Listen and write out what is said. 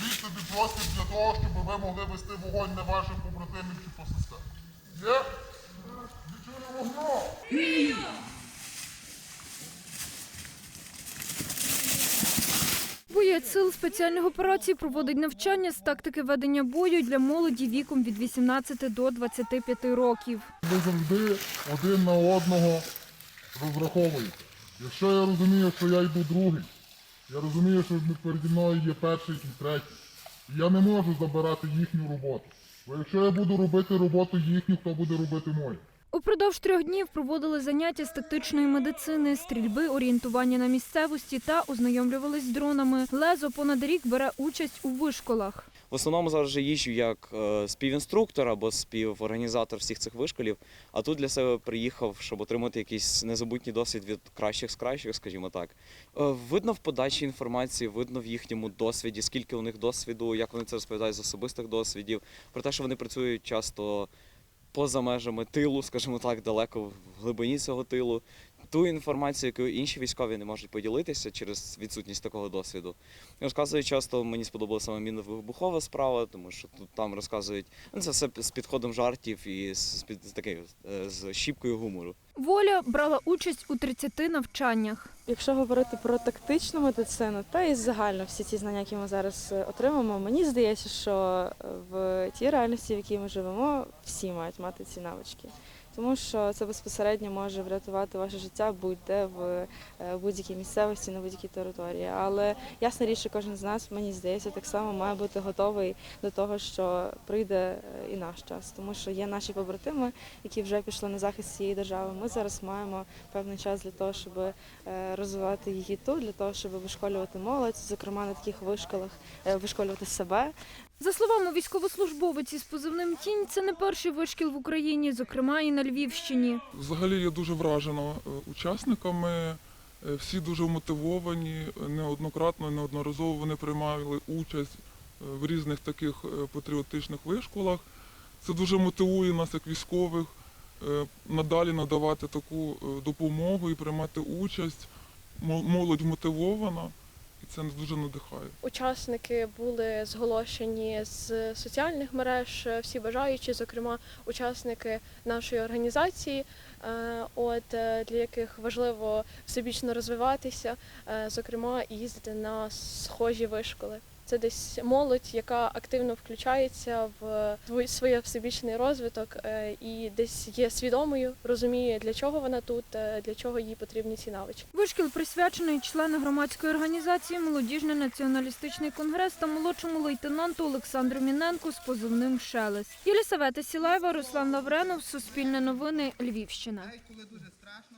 Зробіть собі простір для того, щоб ви могли вести вогонь на ваших побратимів чи посестер. Є? Відчули вогню! Боєць сил спеціальних операцій проводить навчання з тактики ведення бою для молоді віком від 18 до 25 років. Ви завжди один на одного розраховуєте. Якщо я розумію, що я йду другий, я розумію, що переді мною є перший і третій. І я не можу забирати їхню роботу. Бо якщо я буду робити роботу їхню, хто буде робити мою? Упродовж трьох днів проводили заняття з тактичної медицини, стрільби, орієнтування на місцевості та ознайомлювались з дронами. Лезо понад рік бере участь у вишколах. В основному зараз же їжджу як е, співінструктор або співорганізатор всіх цих вишколів. А тут для себе приїхав, щоб отримати якийсь незабутній досвід від кращих з кращих, скажімо так. Е, Видно в подачі інформації, видно в їхньому досвіді, скільки у них досвіду, як вони це розповідають з особистих досвідів, про те, що вони працюють часто поза межами тилу, скажімо так, далеко в глибині цього тилу. Ту інформацію, яку інші військові не можуть поділитися через відсутність такого досвіду. І Розказують часто, мені сподобалася саме мінно-вибухова справа, тому що тут там розказують ну, це все з підходом жартів і з, під, з таким е, з щіпкою гумору. Воля брала участь у 30 навчаннях. Якщо говорити про тактичну медицину, та і загально всі ці знання, які ми зараз е, отримаємо, мені здається, що е, в тій реальності, в якій ми живемо, всі мають мати ці навички. Тому що це безпосередньо може врятувати ваше життя будь-де в е, будь-якій місцевості, на будь-якій території. Але ясна річ, що кожен з нас, мені здається, так само має бути готовий до того, що прийде е, і наш час. Тому що є наші побратими, які вже пішли на захист цієї держави. Ми зараз маємо певний час для того, щоб е, розвивати її тут, для того, щоб вишколювати молодь, зокрема на таких вишколах, вишколювати себе. За словами військовослужбовиці з позивним тінь, це не перший вишкіл в Україні, зокрема і на Львівщині. Взагалі я дуже вражена е, учасниками. Е, Всі дуже мотивовані, неоднократно, неодноразово вони приймали участь е, в різних таких патріотичних вишколах. Це дуже мотивує нас, як військових, надалі надавати таку допомогу і приймати участь. Мо- Молодь мотивована, і це нас дуже надихає. Учасники були зголошені з соціальних мереж, всі бажаючі, зокрема учасники нашої організації, е, от е, для яких важливо всебічно розвиватися, е, зокрема і їздити на схожі вишколи. Це десь молодь, яка активно включається в свій- свій всебічний розвиток е, і десь є свідомою, розуміє, для чого вона тут, е, для чого їй потрібні ці навички. Вишкіл присвячений члену громадської організації Молодіжний націоналістичний конгрес та молодшому лейтенанту Олександру Міненку з позивним Шелест. Єлісавета Сілаєва, Руслан Лавренов, Суспільне новини, Львівщина. Навіть коли дуже страшно,